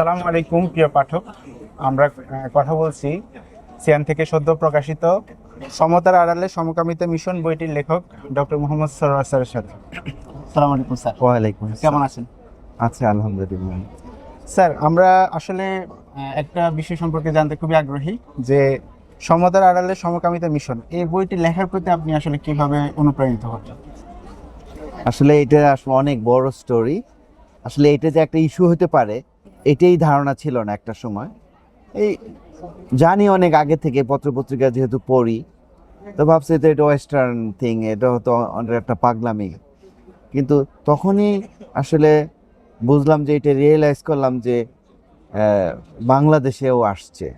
আসসালামু আলাইকুম প্রিয় পাঠক। আমরা কথা বলছি সিয়ান থেকে সদ্য প্রকাশিত সমতার আড়ালে সমকামিতা মিশন বইটির লেখক ডক্টর মোহাম্মদ সরোয়ার স্যারের সাথে। আসসালামু আলাইকুম স্যার। ওয়ালাইকুম কেমন আছেন? আচ্ছা আলহামদুলিল্লাহ। স্যার আমরা আসলে একটা বিষয় সম্পর্কে জানতে খুবই আগ্রহী যে সমতার আড়ালে সমকামিতা মিশন এই বইটি লেখার প্রতি আপনি আসলে কীভাবে অনুপ্রাণিত হচ্ছেন আসলে এটা আসলে অনেক বড় স্টোরি আসলে এটা যে একটা ইস্যু হতে পারে এটাই ধারণা ছিল না একটা সময়। এই জানি অনেক আগে থেকে পত্রপত্রিকা যেহেতু পড়ি, তো ভাবছি তো এটা ওয়েস্টার্ন থিং এটা অনেক একটা পাগলামি। কিন্তু তখনই আসলে বুঝলাম যে এটা রিয়েলাইজ করলাম যে বাংলাদেশেও আসছে।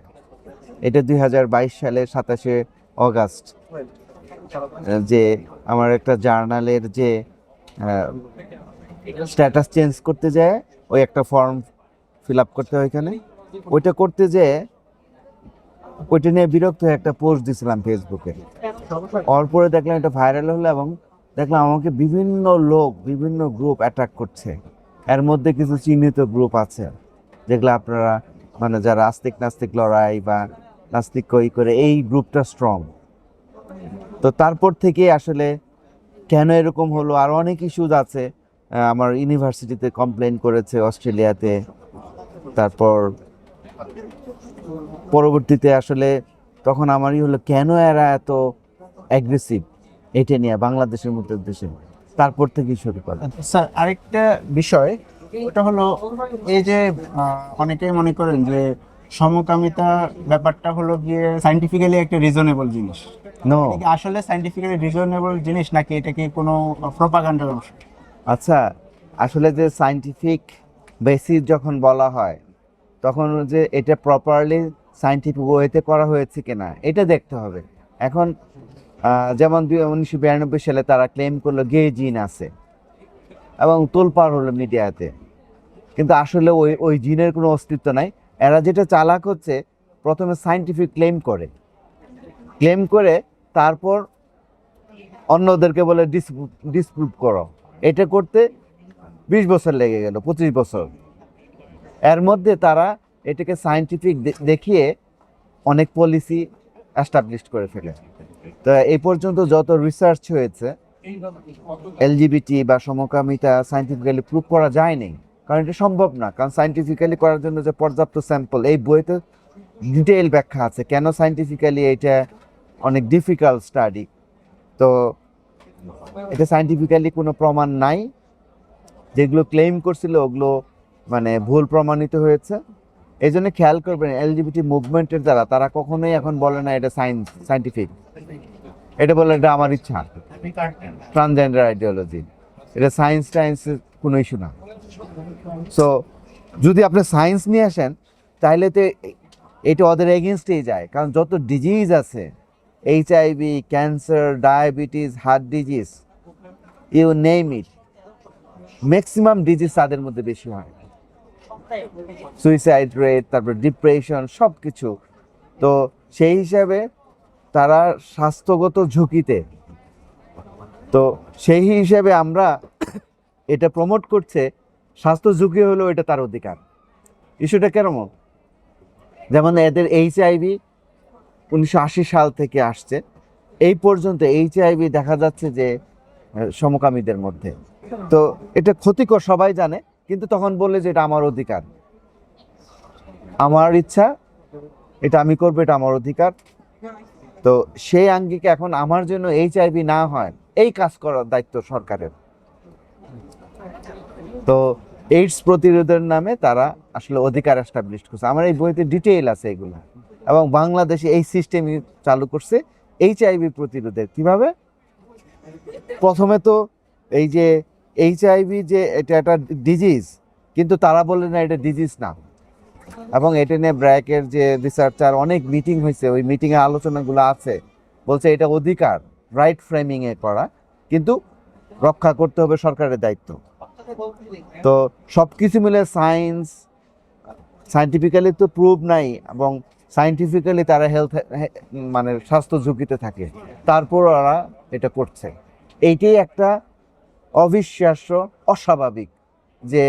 এটা দুই হাজার বাইশ সালের সাতাশে অগাস্ট যে আমার একটা জার্নালের যে স্ট্যাটাস চেঞ্জ করতে যায়, ওই একটা ফর্ম ফিল আপ করতে হয় এখানে। ওইটা করতে যেয়ে ওইটা নিয়ে বিরক্ত হয়ে একটা পোস্ট দিছিলাম ফেসবুকে ওর পরে দেখলাম এটা ভাইরাল হলো এবং দেখলাম আমাকে বিভিন্ন লোক, বিভিন্ন গ্রুপ অ্যাটাক করছে। এর মধ্যে কিছু চিহ্নিত গ্রুপ আছে। যেগুলো আপনারা মানে যারা আস্তিক নাস্তিক লড়াই বা নাস্তিক কই করে, এই গ্রুপটা স্ট্রং তো তারপর থেকে আসলে কেন এরকম হলো? আর অনেক ইস্যুজ আছে। আমার ইউনিভার্সিটিতে কমপ্লেন করেছে, অস্ট্রেলিয়াতে। তারপর পরবর্তীতে আসলে তখন আমারই হলো কেন এরা এত অ্যাগ্রেসিভ এটা নিয়ে বাংলাদেশের মতো দেশে। তারপর থেকেই শুরু করা। স্যার আরেকটা বিষয় ওটা হলো এই যে অনেকেই মনে করেন যে সমকামিতা ব্যাপারটা হলো গিয়ে সাইন্টিফিক্যালি একটা রিজনেবল জিনিস। নো আসলে সাইন্টিফিক্যালি রিজনেবল জিনিস নাকি এটা কি কোনো প্রপাগান্ডার অংশ? আচ্ছা আসলে যে সাইন্টিফিক বেসিস যখন বলা হয়, তখন যে এটা প্রপারলি সাইন্টিফিক ওয়েতে করা হয়েছে কিনা, এটা দেখতে হবে। এখন যেমন দুই, উনিশশো বিরানব্বই সালে তারা ক্লেম করল গে জিন আছে এবং তোলপাড় হলো মিডিয়াতে। কিন্তু আসলে ওই ওই জিনের কোনো অস্তিত্ব নাই। এরা যেটা চালাক হচ্ছে, প্রথমে সাইন্টিফিক ক্লেম করে। ক্লেম করে, তারপর অন্যদেরকে বলে ডিসপ্রুভ করো। এটা করতে বিশ বছর লেগে গেল, পঁচিশ বছর। এর মধ্যে তারা এটাকে সায়েন্টিফিক দেখিয়ে অনেক পলিসি অ্যাস্টাবলিশ করে ফেলে। তো এই পর্যন্ত যত রিসার্চ হয়েছে এলজিবিটি বা সমকামিতা সায়েন্টিফিক্যালি প্রুভ করা যায়নি। কারণ এটা সম্ভব না, কারণ সায়েন্টিফিক্যালি করার জন্য যে পর্যাপ্ত স্যাম্পল এই বইতে ডিটেইল ব্যাখ্যা আছে, কেন সায়েন্টিফিক্যালি এটা অনেক ডিফিকাল্ট স্টাডি তো এটা সায়েন্টিফিক্যালি কোনো প্রমাণ নাই। যেগুলো ক্লেম করছিল, ওগুলো মানে ভুল প্রমাণিত হয়েছে। এই জন্য খেয়াল করবেন এলজিবিটি মুভমেন্টের দ্বারা তারা কখনোই এখন বলে না এটা সায়েন্স সায়েন্টিফিক এটা বলে এটা আমার ইচ্ছা। ট্রান্সজেন্ডার আইডিওলজি এটা সায়েন্স টাইন্সের কোনো ইস্যু না। সো যদি আপনি সায়েন্স নিয়ে আসেন, তাহলে তো এটা ওদের এগেনস্টেই যায়। কারণ যত ডিজিজ আছে H I V cancer diabetes heart disease you name it maximum disease তাদের মধ্যে বেশি হয়। সুইসাইড রেট তারপর ডিপ্রেশন সব কিছু তো সেই হিসাবে তারা স্বাস্থ্যগত ঝুঁকিতে। তো সেই হিসাবে আমরা এটা প্রমোট করছে, স্বাস্থ্য ঝুঁকি হলেও এটা তার অধিকার। ইস্যুটা কেরম? যেমন এদের এইচ আইভি উনিশশো আশি সাল থেকে আসছে। এই পর্যন্ত এইচ আইভি দেখা যাচ্ছে যে সমকামীদের মধ্যে। তো এটা ক্ষতিকর সবাই জানে, কিন্তু তখন বললে যে এটা আমার অধিকার। আমার ইচ্ছা, এটা আমি করব, এটা আমার অধিকার। তো সেই আঙ্গিকে এখন আমার জন্য এইচ না হয়, এই কাজ করার দায়িত্ব সরকারের। তো এইডস প্রতিরোধের নামে তারা আসলে অধিকার এস্টাবলিশ করছে। আমার এই বইতে ডিটেইল আছে এগুলো। এবং বাংলাদেশে এই সিস্টেম চালু করছে এইচ আইভি প্রতিরোধের। কীভাবে? প্রথমে তো এই যে এইচ আইভি যে এটা একটা ডিজিজ কিন্তু তারা বলে না এটা ডিজিজ না। এবং এটা নিয়ে ব্র্যাকের যে রিসার্চার অনেক মিটিং হয়েছে, ওই মিটিংয়ে আলোচনাগুলো আছে। বলছে এটা অধিকার রাইট ফ্রেমিংয়ে করা, কিন্তু রক্ষা করতে হবে সরকারের দায়িত্ব। তো সব কিছু মিলে সায়েন্স সায়েন্টিফিক্যালি তো প্রুভ নাই, এবং সায়েন্টিফিক্যালি তারা হেলথ মানে স্বাস্থ্য ঝুঁকিতে থাকে। তারপর ওরা এটা করছে। এইটাই একটা অবিশ্বাস্য, অস্বাভাবিক যে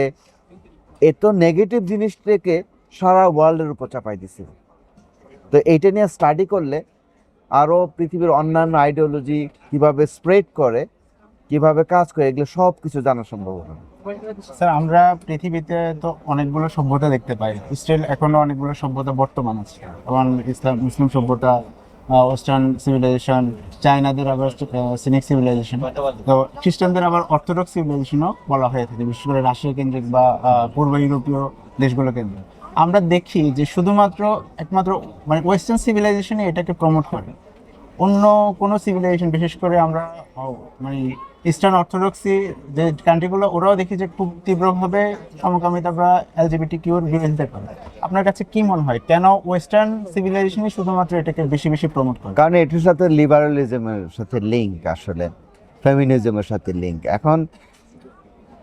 এত নেগেটিভ জিনিসটাকে সারা ওয়ার্ল্ডের উপর চাপাই দিছে। তো এইটা নিয়ে স্টাডি করলে আরও পৃথিবীর অন্যান্য আইডিওলজি কীভাবে স্প্রেড করে, কীভাবে কাজ করে, এগুলো সব কিছু জানা সম্ভব হবে। স্যার, আমরা পৃথিবীতে তো অনেকগুলো সভ্যতা দেখতে পাই। স্টিল এখনও অনেকগুলো সভ্যতা বর্তমান আছে। যেমন ইসলাম, মুসলিম সভ্যতা ওয়েস্টার্ন সিভিলাইজেশন চায়নাদের আবার সিনিক সিভিলাইজেশন তো খ্রিস্টানদের আবার অর্থোডক্স সিভিলাইজেশনও বলা হয়ে থাকে, বিশেষ করে রাশিয়া কেন্দ্রিক বা পূর্ব ইউরোপীয় দেশগুলো কেন্দ্রিক। আমরা দেখি যে শুধুমাত্র, একমাত্র মানে ওয়েস্টার্ন সিভিলাইজেশনই এটাকে প্রমোট করে। অন্য কোনো সিভিলাইজেশন বিশেষ করে আমরা মানে ইস্টার্ন অর্থোডক্সি যে কান্ট্রিগুলো ওরাও দেখি যে খুব তীব্রভাবে সমকামিতা বা এলজিবিটি কিউর বিরোধিতা করে। আপনার কাছে কি মনে হয়? কেন ওয়েস্টার্ন সিভিলাইজেশনই শুধুমাত্র এটাকে বেশি বেশি প্রমোট করে? কারণ এটির সাথে লিবারালিজমের সাথে লিঙ্ক আসলে ফেমিনিজমের সাথে লিঙ্ক এখন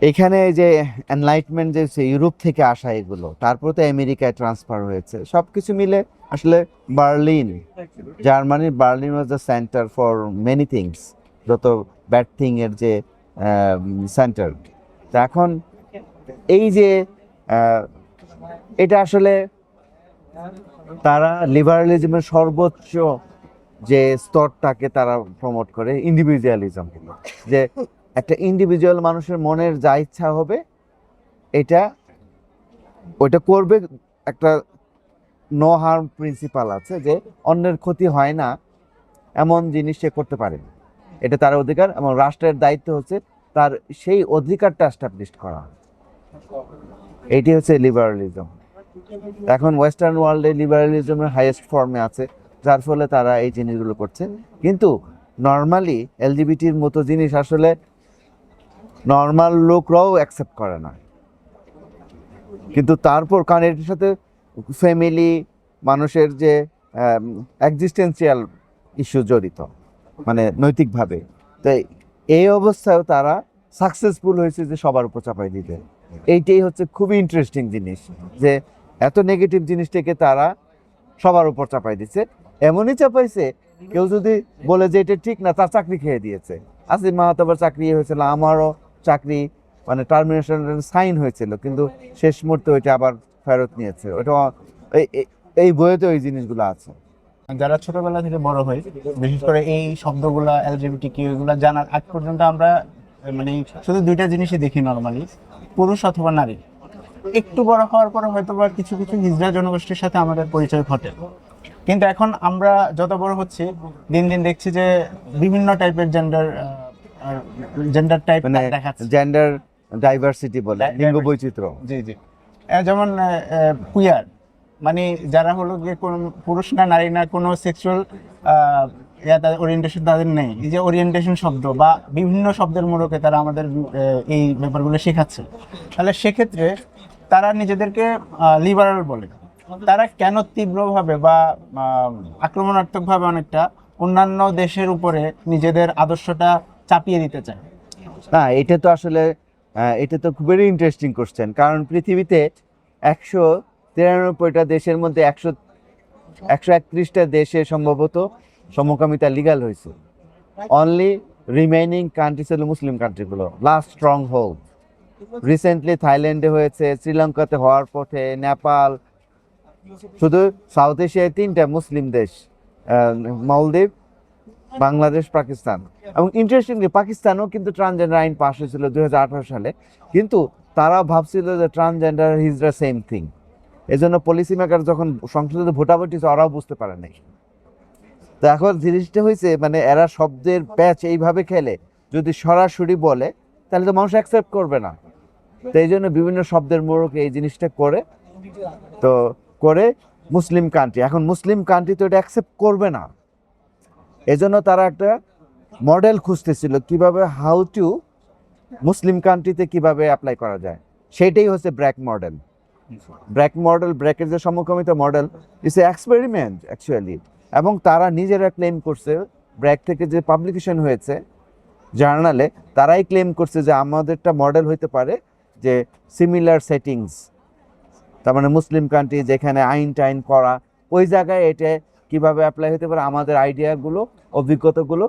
এখানে যে এনলাইটমেন্ট যে ইউরোপ থেকে আসা এগুলো, তারপর তো আমেরিকায় ট্রান্সফার হয়েছে সব কিছু মিলে আসলে বার্লিন জার্মানির Berlin was the centre for many things যত এর যে সেন্টার তো এখন এই যে এটা আসলে তারা লিবারালিজমের সর্বোচ্চ যে স্তরটাকে তারা প্রমোট করে ইন্ডিভিজুয়ালিজম যে একটা ইন্ডিভিজুয়াল মানুষের মনের যা ইচ্ছা হবে, এটা, ওইটা করবে। একটা নো হার্ম প্রিন্সিপাল আছে যে, অন্যের ক্ষতি হয় না, এমন জিনিস সে করতে পারে এটা তার অধিকার এবং রাষ্ট্রের দায়িত্ব হচ্ছে তার সেই অধিকারটা এস্টাবলিশ করা। এটি হচ্ছে লিবারালিজম এখন ওয়েস্টার্ন ওয়ার্ল্ডে লিবারালিজমের হাইয়েস্ট ফর্মে আছে, যার ফলে তারা এই জিনিসগুলো করছে। কিন্তু নর্মালি এলজিবিটির মতো জিনিস আসলে নর্মাল লোকরাও অ্যাকসেপ্ট করে না। কিন্তু তারপর কারণ এটির সাথে ফ্যামিলি মানুষের যে এক্সিস্টেন্সিয়াল ইস্যু জড়িত। মানে নৈতিকভাবে। তাই এই অবস্থায়ও তারা সাকসেসফুল হয়েছে যে সবার উপর চাপাই দিতে। এইটাই হচ্ছে খুবই ইন্টারেস্টিং জিনিস, যে এত নেগেটিভ জিনিসটাকে তারা সবার উপর চাপাই দিচ্ছে। এমনই চাপাইছে, কেউ যদি বলে যে এটা ঠিক না, তার চাকরি খেয়ে দিয়েছে। আসিফ মাহাতাবার চাকরি হয়েছিল, আমারও চাকরি মানে টার্মিনেশন সাইন হয়েছিল, কিন্তু শেষ মুহূর্তে ওইটা আবার ফেরত নিয়েছে। ওটা এই- বইয়েতে ওই জিনিসগুলো আছে। যারা ছোটবেলা থেকে বড় হয় বিশেষ করে এই শব্দগুলা এলজিবিটি এগুলা জানার আগ পর্যন্ত আমরা মানে শুধু দুইটা জিনিসই দেখি নর্মালি পুরুষ অথবা নারী। একটু বড় হওয়ার পরে হয়তো বা কিছু কিছু হিজড়া জনগোষ্ঠীর সাথে আমাদের পরিচয় ঘটে। কিন্তু এখন আমরা যত বড় হচ্ছি দিন দিন দেখছি যে বিভিন্ন টাইপের জেন্ডার জেন্ডার টাইপ দেখাচ্ছে। জেন্ডার ডাইভার্সিটি বলে লিঙ্গ বৈচিত্র্য। জি জি। যেমন কুয়ার মানে যারা হলো গিয়ে কোনো পুরুষ না, নারী না, কোনো সেক্সুয়াল ওরিয়েন্টেশন তাদের নেই। এই যে ওরিয়েন্টেশন শব্দ বা বিভিন্ন শব্দের মূলকে তারা আমাদের এই ব্যাপারগুলো শেখাচ্ছে। তাহলে সেক্ষেত্রে তারা নিজেদেরকে লিবারাল বলে। তারা কেন তীব্রভাবে বা আক্রমণাত্মকভাবে অনেকটা অন্যান্য দেশের উপরে নিজেদের আদর্শটা চাপিয়ে দিতে চায়? না, এটা তো আসলে এটা তো খুবই ইন্টারেস্টিং কোশ্চেন কারণ পৃথিবীতে একশো তিরানব্বইটা দেশের মধ্যে একশো একশো একত্রিশটা দেশে সম্ভবত সমকামিতা লিগাল হয়েছে। অনলি রিমেইনিং কান্ট্রিজ হলো মুসলিম কান্ট্রিগুলো লাস্ট স্ট্রং হোল্ড রিসেন্টলি থাইল্যান্ডে হয়েছে শ্রীলঙ্কাতে হওয়ার পথে নেপাল শুধু সাউথ এশিয়ায় তিনটা মুসলিম দেশ মালদ্বীপ বাংলাদেশ পাকিস্তান এবং ইন্টারেস্টিংলি পাকিস্তানও কিন্তু ট্রান্সজেন্ডার আইন পাশ হয়েছিল দু হাজার আঠেরো সালে। কিন্তু তারা ভাবছিল যে ট্রান্সজেন্ডার দ্য সেম থিং এজন্য পলিসি মেকার যখন সংসদে ভোটাভুটি ওরাও বুঝতে পারে নাই। তো এখন জিনিসটা হয়েছে মানে এরা শব্দের প্যাচ এইভাবে খেলে, যদি সরাসরি বলে, তাহলে তো মানুষ অ্যাকসেপ্ট করবে না। তো এই জন্য বিভিন্ন শব্দের মোড়কে এই জিনিসটা করে, তো করে মুসলিম কান্ট্রি এখন মুসলিম কান্ট্রি তো এটা অ্যাকসেপ্ট করবে না। এজন্য তারা একটা মডেল খুঁজতেছিল, কীভাবে হাউ টু মুসলিম কান্ট্রিতে কীভাবে অ্যাপ্লাই করা যায়। সেটাই হচ্ছে ব্র্যাক মডেল ব্র্যাক মডেল ব্র্যাকের যে সমকামিত model is a experiment actually এবং তারা নিজেরা ক্লেম করছে ব্র্যাক থেকে যে পাবলিকেশন হয়েছে জার্নালে তারাই ক্লেম করছে যে আমাদেরটা মডেল হইতে পারে যে সিমিলার সেটিংস তার মানে মুসলিম কান্ট্রি যেখানে আইন টাইন করা, ওই জায়গায় এটা কীভাবে অ্যাপ্লাই হতে পারে, আমাদের আইডিয়াগুলো অভিজ্ঞতাগুলো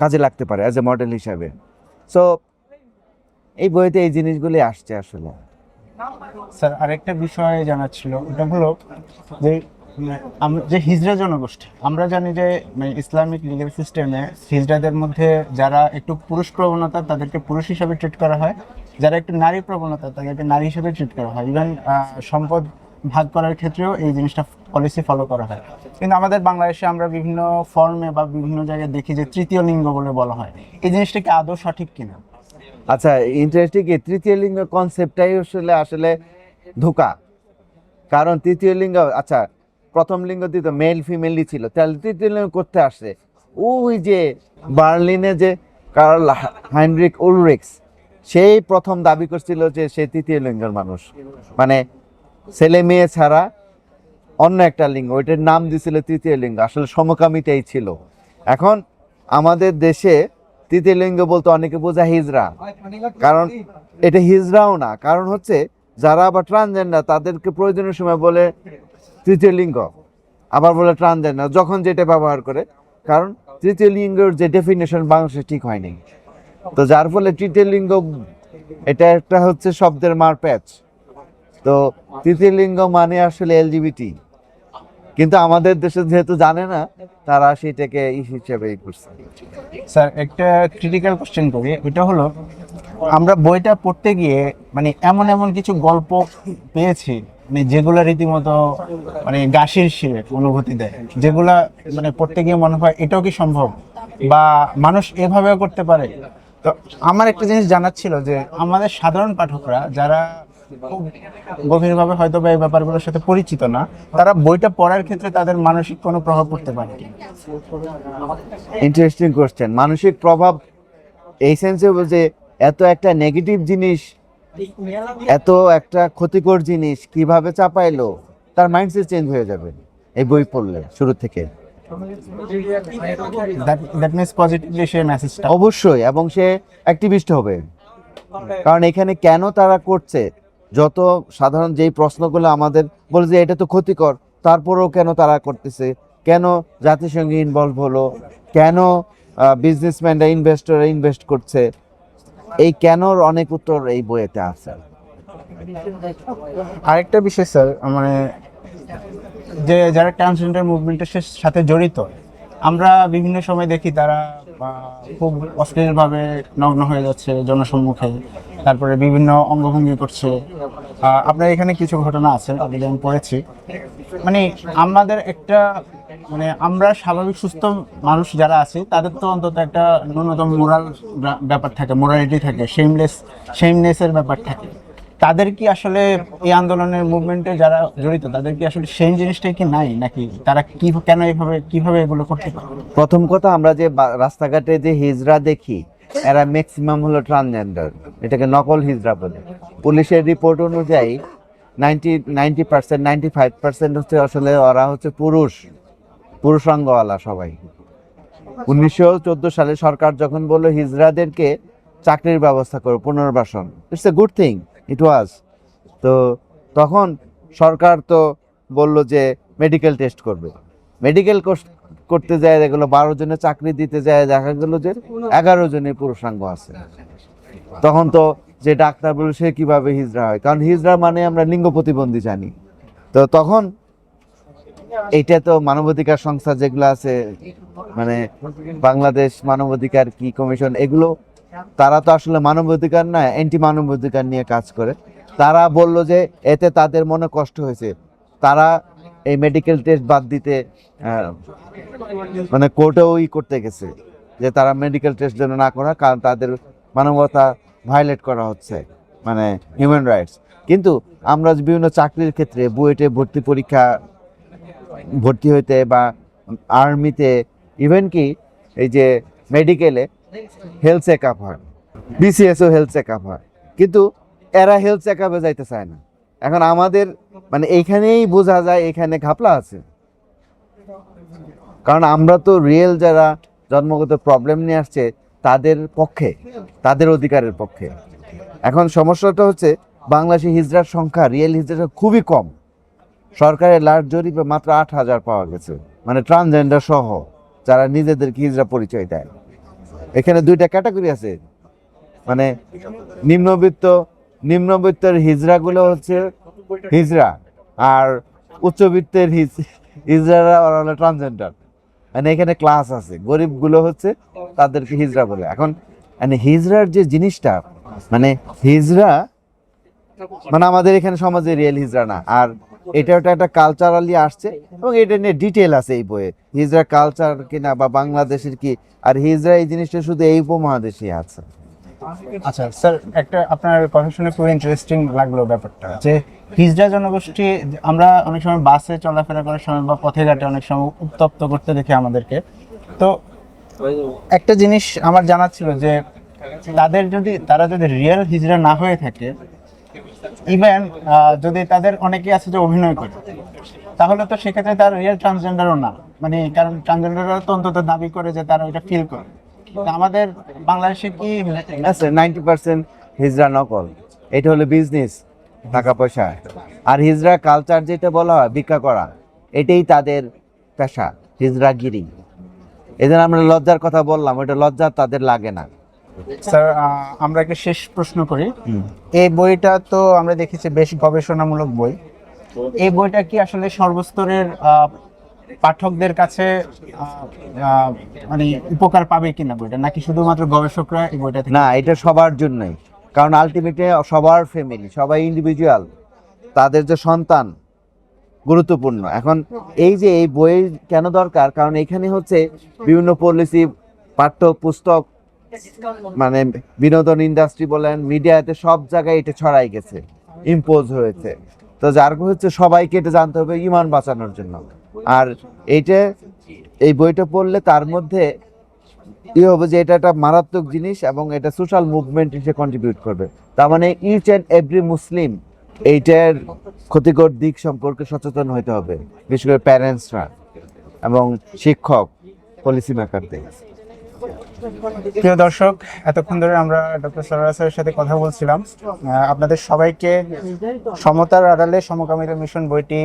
কাজে লাগতে পারে অ্যাজ এ মডেল হিসাবে। সো এই বইতে এই জিনিসগুলি আসছে আসলে। স্যার, আরেকটা বিষয় জানার ছিল ওটা হলো যে যে হিজড়া জনগোষ্ঠী, আমরা জানি যে মানে ইসলামিক লিগাল সিস্টেমে হিজড়াদের মধ্যে যারা একটু পুরুষ প্রবণতা, তাদেরকে পুরুষ হিসাবে ট্রিট করা হয়। যারা একটু নারী প্রবণতা, তাদেরকে নারী হিসাবে ট্রিট করা হয়। ইভেন সম্পদ ভাগ করার ক্ষেত্রেও এই জিনিসটা পলিসি ফলো করা হয়। কিন্তু আমাদের বাংলাদেশে আমরা বিভিন্ন ফর্মে বা বিভিন্ন জায়গায় দেখি যে তৃতীয় লিঙ্গ বলে বলা হয়। এই জিনিসটা কি আদৌ সঠিক কিনা? আচ্ছা ইন্টারেস্টিং কি তৃতীয় লিঙ্গ কনসেপ্টটাই আসলে আসলে ধোকা। কারণ তৃতীয় লিঙ্গ আচ্ছা প্রথম লিঙ্গ দিত মেল ফিমেলই ছিল। তাহলে তৃতীয় লিঙ্গ করতে আসছে। ওই যে বার্লিনে যে কার্ল হাইনরিক উলরিক্স সেই প্রথম দাবি করছিল যে সে তৃতীয় লিঙ্গের মানুষ। মানে ছেলে মেয়ে ছাড়া অন্য একটা লিঙ্গ, ওইটার নাম দিছিল তৃতীয় লিঙ্গ। আসলে সমকামিতাই ছিল। এখন আমাদের দেশে তৃতীয় লিঙ্গ বলতে অনেকে বোঝা হিজরা। কারণ এটা হিজরাও না কারণ হচ্ছে যারা আবার ট্রানজেন্ডার তাদেরকে প্রয়োজনীয় সময় বলে তৃতীয় লিঙ্গ। আবার বলে ট্রানজেন্ডার যখন যেটা ব্যবহার করে। কারণ তৃতীয় লিঙ্গের যে ডেফিনেশন বাংলাদেশে ঠিক হয়নি। তো যার ফলে তৃতীয় লিঙ্গ এটা একটা হচ্ছে শব্দের মারপ্যাচ। তো তৃতীয় লিঙ্গ মানে আসলে এলজিবিটি কিন্তু আমাদের দেশে যেহেতু জানে না, তারা সেটাকে ই হিসেবে করছে। স্যার, একটা ক্রিটিক্যাল কোশ্চেন করি। ওইটা হলো, আমরা বইটা পড়তে গিয়ে মানে এমন এমন কিছু গল্প পেয়েছি মানে যেগুলো রীতিমতো মানে গাছির শিরে অনুভূতি দেয়, যেগুলা মানে পড়তে গিয়ে মনে হয়, এটাও কি সম্ভব? বা মানুষ এভাবেও করতে পারে? তো আমার একটা জিনিস জানার ছিল যে, আমাদের সাধারণ পাঠকরা যারা গভীরভাবে হয়তো বা এই ব্যাপারগুলোর সাথে পরিচিত না। তারা বইটা পড়ার ক্ষেত্রে তাদের মানসিক কোনো প্রভাব পড়তে পারে ইন্টারেস্টিং কোশ্চেন মানসিক প্রভাব এই সেন্সে যে এত একটা নেগেটিভ জিনিস এত একটা ক্ষতিকর জিনিস কীভাবে চাপাইলো তার মাইন্ডসেট চেঞ্জ হয়ে যাবে এই বই পড়লে শুরু থেকে। দ্যাট মিনস পজিটিভলি সেই মেসেজটা অবশ্যই এবং সে অ্যাক্টিভিস্ট হবে। কারণ এখানে কেন তারা করছে? যত সাধারণ যেই প্রশ্নগুলো আমাদের বলে যে এটা তো ক্ষতিকর, তারপরেও কেন তারা করতেছে? কেন জাতিসংঘে ইনভলভ হলো? কেন বিজনেসম্যানরা ইনভেস্টররা ইনভেস্ট করছে? এই কেনর অনেক উত্তর এই বইয়েতে আছে। আরেকটা বিষয়, স্যার মানে যে যারা ট্রান্সজেন্ডার মুভমেন্টের সাথে জড়িত, আমরা বিভিন্ন সময় দেখি তারা খুব অশ্লীলভাবে নগ্ন হয়ে যাচ্ছে জনসম্মুখে, তারপরে বিভিন্ন অঙ্গভঙ্গি করছে। আপনার এখানে কিছু ঘটনা আছে যেটা আমি পড়েছি। মানে আমাদের একটা মানে আমরা স্বাভাবিক, সুস্থ মানুষ যারা আছি, তাদের তো অন্তত একটা ন্যূনতম মোরাল ব্যাপার থাকে, মোরালিটি থাকে শেমলেস শেমনেসের ব্যাপার থাকে। তাদের কি আসলে এই আন্দোলনের মুভমেন্টে যারা জড়িত, তাদের কি আসলে সেই জিনিসটাই কি নাই? নাকি তারা কি, কেন এইভাবে কীভাবে এগুলো করতে পারে? প্রথম কথা, আমরা যে রাস্তাঘাটে যে হিজরা দেখি, এরা ম্যাক্সিমাম হলো ট্রান্সজেন্ডার এটাকে নকল হিজড়া বলে। পুলিশের রিপোর্ট অনুযায়ী ninety ninety percent ninety five percent হচ্ছে আসলে ওরা হচ্ছে পুরুষ, পুরুষাঙ্গওয়ালা সবাই। উনিশশো চোদ্দ সালে সরকার যখন বলল, হিজরাদেরকে চাকরির ব্যবস্থা করো, পুনর্বাসন it's a good thing it was তো তখন সরকার তো বলল যে মেডিকেল টেস্ট করবে। মেডিকেল করতে যায় এগুলো বারো জনে চাকরি দিতে যায়, দেখা গেল যে এগারো জনের পুরুষাঙ্গ আছে। তখন তো যে ডাক্তার বলে সে কীভাবে হিজড়া হয়? কারণ হিজড়া মানে আমরা লিঙ্গ প্রতিবন্ধী জানি। তো তখন এটা তো মানবাধিকার সংস্থা যেগুলো আছে মানে বাংলাদেশ মানবাধিকার কি কমিশন, এগুলো তারা তো আসলে মানবাধিকার না অ্যান্টি মানবাধিকার নিয়ে কাজ করে। তারা বলল যে এতে তাদের মনে কষ্ট হয়েছে। তারা এই মেডিকেল টেস্ট বাদ দিতে মানে কোর্টেও ই করতে গেছে যে তারা মেডিকেল টেস্ট যেন না করা কারণ তাদের মানবতা ভায়োলেট করা হচ্ছে মানে হিউম্যান রাইটস কিন্তু আমরা বিভিন্ন চাকরির ক্ষেত্রে বুয়েটে ভর্তি পরীক্ষা, ভর্তি হইতে বা আর্মিতে ইভেন কি এই যে মেডিকেলে হেলথ চেক আপ হয় বিসিএসও হেলথ চেক আপ হয়। কিন্তু এরা হেলথ চেক আপে যাইতে চায় না। এখন আমাদের মানে এইখানেই বোঝা যায়, এখানে ঘাপলা আছে। কারণ আমরা তো রিয়েল যারা জন্মগত প্রবলেম নিয়ে আসছে, তাদের পক্ষে, তাদের অধিকারের পক্ষে। এখন সমস্যাটা হচ্ছে, বাংলাদেশে হিজড়ার সংখ্যা রিয়েল হিজড়া খুবই কম। সরকারের লাশ জরিপে মাত্র আট হাজার পাওয়া গেছে। মানে ট্রান্সজেন্ডার সহ, যারা নিজেদেরকে হিজড়া পরিচয় দেয়। এখানে দুইটা ক্যাটাগরি আছে। মানে নিম্নবিত্ত, নিম্নবিত্তের হিজড়াগুলো হচ্ছে হিজড়া আর উচ্চবিত্তের হিজ- হিজড়ারা ওরা হলো ট্রান্সজেন্ডার মানে এখানে ক্লাস আছে। গরিবগুলো হচ্ছে তাদেরকে হিজড়া বলে। এখন মানে হিজড়ার যে জিনিসটা মানে হিজড়া মানে আমাদের এখানে সমাজে রিয়েল হিজড়া না। আর এটা ওটা একটা কালচারালি আসছে এবং এটা নিয়ে ডিটেল আছে এই বইয়ে। হিজরা কালচার কিনা বা বাংলাদেশের কি? আর হিজরা এই জিনিসটা শুধু এই উপমহাদেশে আছে। আচ্ছা স্যার একটা আপনার কথা শুনে খুব ইন্টারেস্টিং লাগল ব্যাপারটা যে হিজড়া জনগোষ্ঠী আমরা অনেক সময় বাসে চলাফেরা করার সময় বা পথে ঘাটে অনেক সময় উত্তপ্ত করতে দেখি আমাদেরকে। তো একটা জিনিস আমার জানা ছিল যে তাদের যদি তারা যদি রিয়েল হিজড়া না হয়ে থাকে ইভেন যদি তাদের অনেকে আছে যে অভিনয় করে, তাহলে তো সেক্ষেত্রে তার রিয়েল ট্রান্সজেন্ডারও না। মানে কারণ ট্রান্সজেন্ডাররা তো অন্তত দাবি করে যে তারা ওইটা ফিল করে। আমাদের বাংলাদেশে কি আছে? নাইনটি পার্সেন্ট হিজড়া নকল। এটা হলো বিজনেস টাকা পয়সা। আর হিজরা কালচার যেটা বলা হয়, ভিক্ষা করা, এটাই তাদের পেশা হিজড়াগিরি এদের আমরা লজ্জার কথা বললাম ওটা লজ্জা তাদের লাগে না। স্যার আমরা একটা শেষ প্রশ্ন করি। এই বইটা তো আমরা দেখেছি বেশ গবেষণামূলক বই। এই বইটা কি আসলে সর্বস্তরের পাঠকদের কাছে মানে উপকার পাবে কিনা বইটা? নাকি শুধুমাত্র গবেষকরা এই বইটা না এটা সবার জন্যই। কারণ আলটিমেটলি সবার ফ্যামিলি সবাই ইন্ডিভিজুয়াল তাদের যে সন্তান গুরুত্বপূর্ণ। এখন এই যে এই বই কেন দরকার? কারণ এখানে হচ্ছে বিভিন্ন পলিসি পাঠ্য পুস্তক মানে বিনোদন ইন্ডাস্ট্রি বলেন মিডিয়াতে সব জায়গায় এটা ছড়াই গেছে ইম্পোজ হয়েছে। তো যার হচ্ছে সবাইকে এটা জানতে হবে ইমান বাঁচানোর জন্য। আর এইটা, এই বইটা পড়লে তার মধ্যে ই হবে যে এটা একটা মারাত্মক জিনিস এবং এটা সোশ্যাল মুভমেন্ট হিসেবে কন্ট্রিবিউট করবে। তার মানে ইচ অ্যান্ড এভরি মুসলিম এইটার ক্ষতিকর দিক সম্পর্কে সচেতন হতে হবে, বিশেষ করে প্যারেন্টসরা এবং শিক্ষক পলিসি মেকারদের প্রিয় দর্শক, এতক্ষণ ধরে আমরা ডক্টর সরোয়ার স্যারের সাথে কথা বলছিলাম। আপনাদের সবাইকে সমতার আড়ালে সমকামিতা মিশন বইটি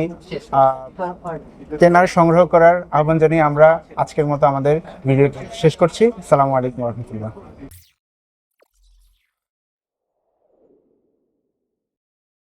কেনার সংগ্রহ করার আহ্বান জানিয়ে আমরা আজকের মতো আমাদের ভিডিও শেষ করছি। সালামু আলাইকুম রহমতুল্লাহ।